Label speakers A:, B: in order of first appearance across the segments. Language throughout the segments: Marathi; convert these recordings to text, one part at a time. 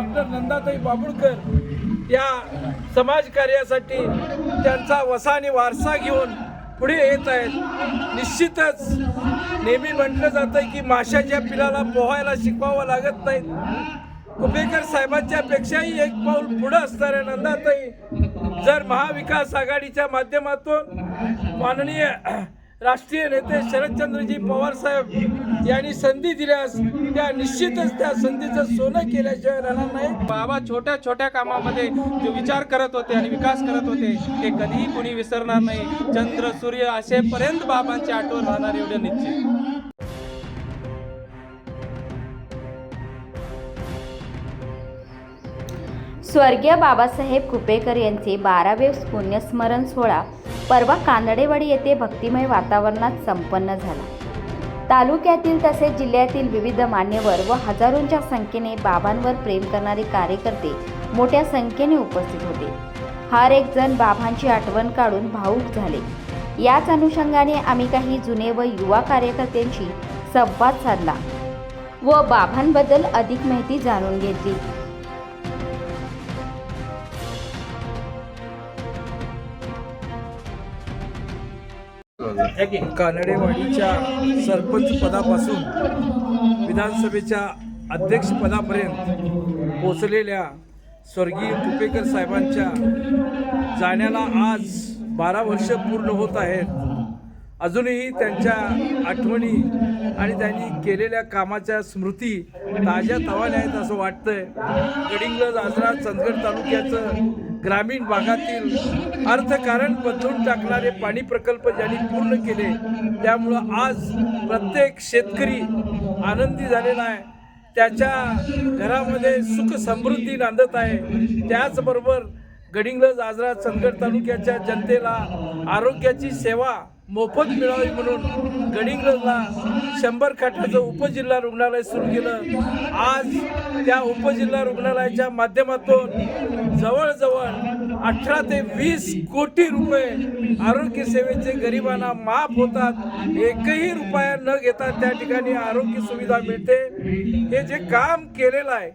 A: डॉक्टर नंदाताई बाबुळकर या समाजकार्यासाठी त्यांचा वसा आणि वारसा घेऊन पुढे येत आहेत. निश्चितच नेहमी म्हटलं जातं की माशाच्या पिलाला पोहायला शिकवावं लागत नाहीत. कुपेकर साहेबांच्या पेक्षाही एक पाऊल पुढं असणाऱ्या नंदाताई जर महाविकास आघाडीच्या माध्यमातून माननीय राष्ट्रीय नेते शरदचंद्रजी पवार साहेब यांनी संधी दिल्यास त्या निश्चितच त्या संधीचं सोनं केल्याशिवाय राहणार नाही.
B: बाबा छोट्या छोट्या कामामध्ये जो विचार करत होते आणि विकास करत होते ते कधीही कोणी विसरणार नाही. चंद्र सूर्य असेपर्यंत बाबांची आठवण राहणार एवढं निश्चित.
C: स्वर्गीय बाबासाहेब कुपेकर यांचे बारावे पुण्यस्मरण सोहळा परवा कानडेवाडी येथे भक्तिमय वातावरणात संपन्न झाला. तालुक्यातील तसेच जिल्ह्यातील विविध मान्यवर व हजारोंच्या संख्येने बाबांवर प्रेम करणारे कार्यकर्ते मोठ्या संख्येने उपस्थित होते. हर एक जण बाबांची आठवण काढून भाऊक झाले. याच अनुषंगाने आम्ही काही जुने व युवा कार्यकर्त्यांशी संवाद साधला व बाबांबद्दल अधिक माहिती जाणून घेतली.
A: कानडेवाडीच्या सरपंच पदापासून विधानसभेच्या अध्यक्षपदापर्यंत पोचलेल्या स्वर्गीय कुपेकर साहेबांच्या जाण्याला आज बारा वर्ष पूर्ण होत आहेत. अजूनही त्यांच्या आठवणी आणि त्यांनी केलेल्या कामाच्या स्मृती ताज्या तवाने आहेत असं वाटतंय. गडिंगज आजरा चंदगड तालुक्याचं ग्रामीण भागातील अर्थकारण बदलून टाकणारे पाणी प्रकल्प ज्यांनी पूर्ण केले त्यामुळं आज प्रत्येक शेतकरी आनंदी झालेला आहे. त्याच्या घरामध्ये सुख समृद्धी नांदत आहे. त्याचबरोबर गडिंगलज आजरा चंदगड तालुक्याच्या जनतेला आरोग्याची सेवा मोफत मिळावी म्हणून गडिंग्लजला शंभर खाटाचं उपजिल्हा रुग्णालय सुरू केलं. आज त्या उपजिल्हा रुग्णालयाच्या माध्यमातून जवळजवळ अठरा ते वीस कोटी रुपये आरोग्य सेवेचे गरिबांना माफ होतात. एकही रुपया न घेता त्या ठिकाणी आरोग्य सुविधा मिळते. हे जे काम केलेलं आहे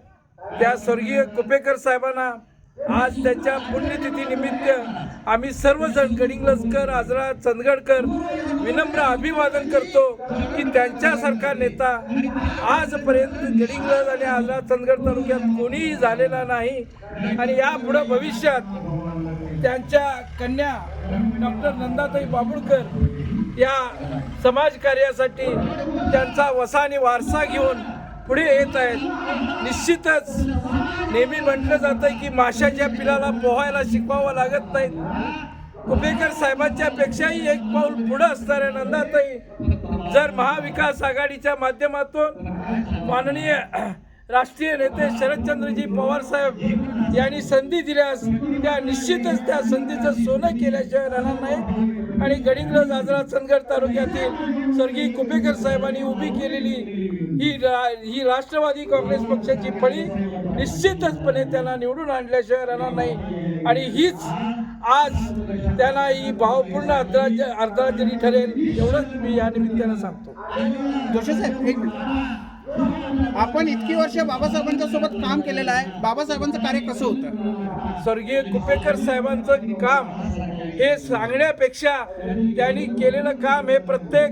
A: त्या स्वर्गीय कुपेकर साहेबांना आज त्याच्या पुण्यतिथी निमित्त आम्ही सर्वजण गडिंग्लजकर आजरा चंदगडकर विनम्र अभिवादन करतो की त्यांच्यासारखा नेता आजपर्यंत गडिंगलज आणि आजरा चंदगड तालुक्यात कोणीही झालेला नाही. आणि यापुढं भविष्यात त्यांच्या कन्या डॉक्टर नंदाताई बाबुळकर या समाजकार्यासाठी त्यांचा वसा आणि वारसा घेऊन पुढे येत आहेत. निश्चितच नेहमी म्हटलं जातं की माशाच्या पिलाला पोहायला शिकवावं लागत नाहीत कुपेकर साहेबांच्या पेक्षाही एक पाऊल पुढं असणाऱ्या नंदाताई जर महाविकास आघाडीच्या माध्यमातून माननीय राष्ट्रीय नेते शरदचंद्रजी पवार साहेब यांनी संधी दिल्यास त्या निश्चितच त्या संधीचं सोनं केल्याशिवाय राहणार नाही. आणि गडिंग्रज आजरा चंदगड तालुक्यातील स्वर्गीय कुपेकर साहेबांनी उभी केलेली ही रा- ही राष्ट्रवादी काँग्रेस पक्षाची फळी निश्चितचपणे त्यांना निवडून आणल्याशिवाय राहणार नाही. आणि हीच आज त्यांना ही भावपूर्ण अर्धांज अर्धांजली ठरेल एवढंच मी या निमित्तानं सांगतो.
D: जोशी एक आपण इतकी वर्ष बाबासाहेबांच्या सोबत काम केलेलं आहे. बाबासाहेबांचं कार्य कसं होतं?
A: स्वर्गीय कुपेकर साहेबांचं काम हे सांगण्यापेक्षा त्यांनी केलेलं काम हे प्रत्येक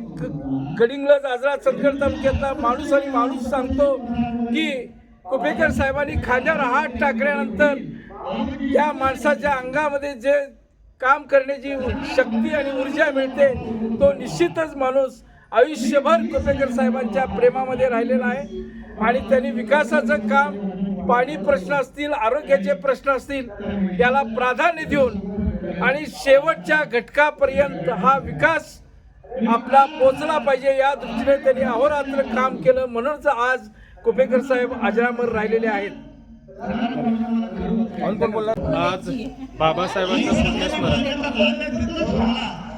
A: गडिंगलज आजरा चंदगड तालुक्यातला माणूस आणि माणूस सांगतो की कुपेकर साहेबांनी खांद्यावर हात टाकल्यानंतर त्या माणसाच्या अंगामध्ये जे काम करण्याची शक्ती आणि ऊर्जा मिळते तो निश्चितच माणूस आयुष्यभर कुपेकर साहेबांच्या प्रेमामध्ये राहिलेला आहे. आणि त्यांनी विकासाचं काम पाणी प्रश्न असतील आरोग्याचे प्रश्न असतील याला प्राधान्य देऊन आणि शेवटच्या घटकापर्यंत हा विकास आपला पोचला पाहिजे या दृष्टीने त्यांनी अहोरात्र काम केलं म्हणूनच आज कुपेकर साहेब अजरामर राहिलेले आहेत.
B: आज बाबासाहेबांचं पुण्यस्मरण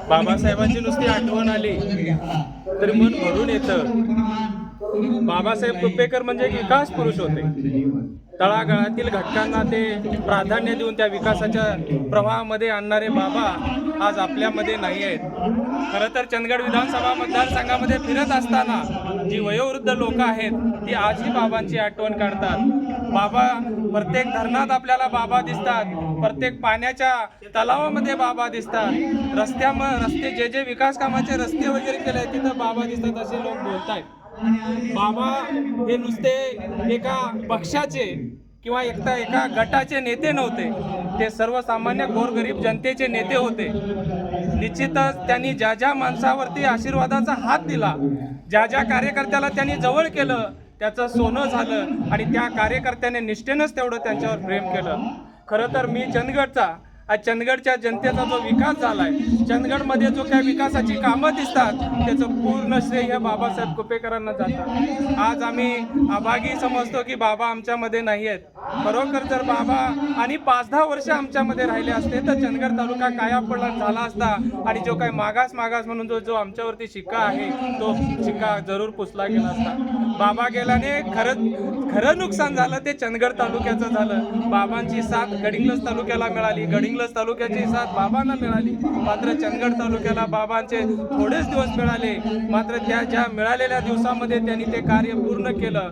B: बाबासाहेबांची नुसती आठवण आली तरी मन भरून येतं. बाबासाहेब कुपेकर म्हणजे एक विकास पुरुष होते. तळागाळातील घटकांना ते प्राधान्य देऊन त्या विकासाच्या प्रवाहामध्ये आणणारे बाबा आज आपल्यामध्ये नाही आहेत. खरं तर चंदगड विधानसभा मतदारसंघामध्ये फिरत असताना जी वयोवृद्ध लोक आहेत ती आजही बाबांची आठवण काढतात. बाबा प्रत्येक धरणात आपल्याला बाबा दिसतात. प्रत्येक पाण्याच्या तलावामध्ये बाबा दिसतात. रस्त्याम रस्ते जे जे विकास कामाचे रस्ते वगैरे केले आहेत तिथं बाबा दिसतात असे लोक बोलत आहेत बाबा हे नुसते एका पक्षाचे किंवा एकटा एका गटाचे नेते नव्हते. ते सर्वसामान्य गोरगरीब जनतेचे नेते होते. निश्चितच त्यांनी ज्या ज्या माणसावरती आशीर्वादाचा हात दिला ज्या ज्या कार्यकर्त्याला त्यांनी जवळ केलं त्याचं सोनं झालं आणि त्या कार्यकर्त्याने निष्ठेनंच तेवढं त्यांच्यावर प्रेम केलं. खरं तर मी चंदगडचा आज चंदगडच्या जनतेचा जो विकास झाला आहे चंदगडमध्ये जो काही विकासाची कामं दिसतात त्याचं पूर्ण श्रेय बाबासाहेब कुपेकरांना जातं. आज आम्ही अभागी समजतो की बाबा आमच्यामध्ये नाही आहेत. खरोखर जर बाबा आणि पाच दहा वर्ष आमच्यामध्ये राहिले असते तर चंदगड तालुका काया पडला झाला असता आणि जो काही मागास मागास म्हणून जो जो आमच्यावरती शिक्का आहे तो शिक्का जरूर पुसला गेला असता. बाबा गेल्याने खरं खरं नुकसान झालं ते चंदगड तालुक्याचं झालं. बाबांची साथ गडिंग्लज तालुक्याला मिळाली. गडिंग्लज तालुक्याची साथ बाबांना मिळाली. मात्र चंदगड तालुक्याला बाबांचे थोडेच दिवस मिळाले. मात्र त्या ज्या मिळालेल्या दिवसामध्ये त्यांनी ते कार्य पूर्ण केलं.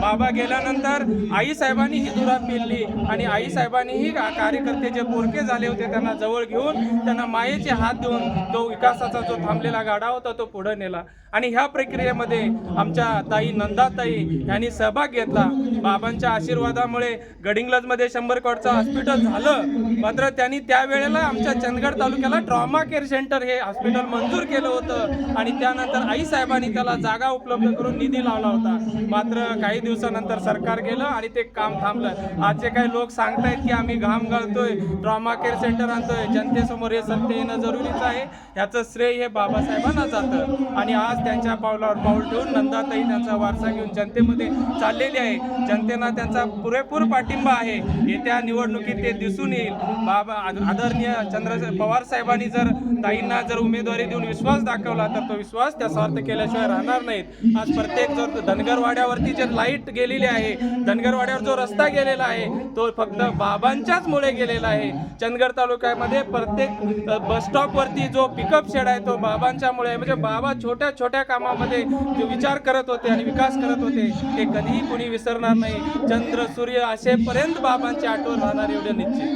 B: बाबा गेल्यानंतर आई साहेबांनी ही धुरा पेलली आणि आई साहेबांनीही कार्यकर्ते जे पोरके झाले होते त्यांना जवळ घेऊन त्यांना मायेचे हात देऊन तो विकासाचा जो थांबलेला गाडा होता तो पुढे नेला. आणि ह्या प्रक्रियेमध्ये आमच्या ताई नंदाताई यांनी सहभाग घेतला. बाबांच्या आशीर्वादामुळे गडिंग्लजमध्ये शंभर कोटचं हॉस्पिटल झालं. मात्र त्यांनी त्यावेळेला आमच्या चंदगड तालुक्याला ट्रॉमा केअर सेंटर हे हॉस्पिटल मंजूर केलं होतं आणि त्यानंतर आई साहेबांनी त्याला जागा उपलब्ध करून निधी लावला होता. मात्र काही दिवसानंतर सरकार गेलं आणि ते काम थांबलं. आजचे काही लोक सांगतायत की आम्ही घाम घालतोय ट्रॉमा केअर सेंटर आणतोय जनतेसमोर हे सत्य येणं जरुरीचं आहे ह्याचं श्रेय हे बाबासाहेबांना जातं. आणि आज त्यांच्या पावलावर पाऊल ठेवून नंदाताई त्यांचा वारसा घेऊन जनतेमध्ये चाललेली आहे. जनतेला त्यांचा पुरेपूर पाठिंबा आहे. येत्या निवडणुकीत ते दिसून येईल. बाबा आदरणीय चंद्र पवार साहेबांनी जर ताईंना जर उमेदवारी देऊन विश्वास दाखवला तर तो विश्वास त्या स्वार्थ केल्याशिवाय राहणार नाहीत. आज प्रत्येक जर धनगरवाड्यावरती जे लाइट गेलेली आहे धनगरवाड्यावर जो रस्ता गेलेला आहे तो फक्त बाबांच्याच मुळे गेलेला आहे. चंदगड तालुक्यामध्ये प्रत्येक बसस्टॉपवरती जो पिकअप शेड आहे तो बाबांच्यामुळे म्हणजे बाबा छोट्या छोट्या कामामध्ये जो विचार करत होते आणि विकास करत होते ते कधीही कुणी विसरणार नाही चंद्र सूर्य असेपर्यंत बाबांची आठवण राहणार एवढं निश्चित.